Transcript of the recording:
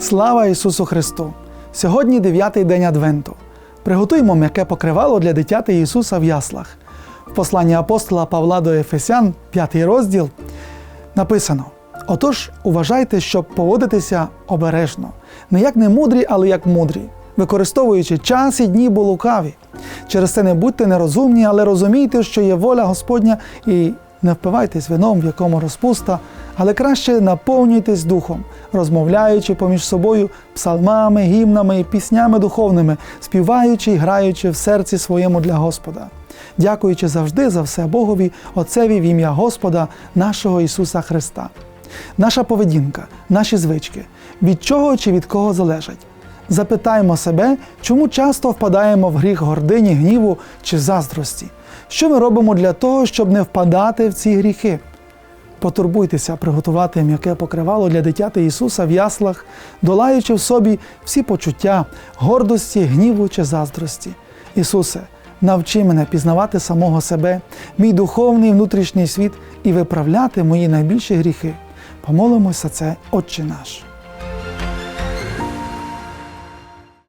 Слава Ісусу Христу! Сьогодні дев'ятий день Адвенту. Приготуймо м'яке покривало для дитяти Ісуса в яслах. В посланні апостола Павла до Ефесян, 5 розділ, написано: Отож, уважайте, щоб поводитися обережно, не як не мудрі, але як мудрі, використовуючи час і дні бо лукаві. Через це не будьте нерозумні, але розумійте, що є воля Господня, і не впивайтесь вином, в якому розпуста, але краще наповнюйтесь духом, розмовляючи поміж собою псалмами, гімнами і піснями духовними, співаючи і граючи в серці своєму для Господа, дякуючи завжди за все Богові, Отцеві в ім'я Господа, нашого Ісуса Христа. Наша поведінка, наші звички, від чого чи від кого залежать. Запитаємо себе, чому часто впадаємо в гріх гордині, гніву чи заздрості. Що ми робимо для того, щоб не впадати в ці гріхи? Потурбуйтеся приготувати м'яке покривало для дитяти Ісуса в яслах, долаючи в собі всі почуття, гордості, гніву чи заздрості. Ісусе, навчи мене пізнавати самого себе, мій духовний внутрішній світ і виправляти мої найбільші гріхи. Помолимося це, Отче наш.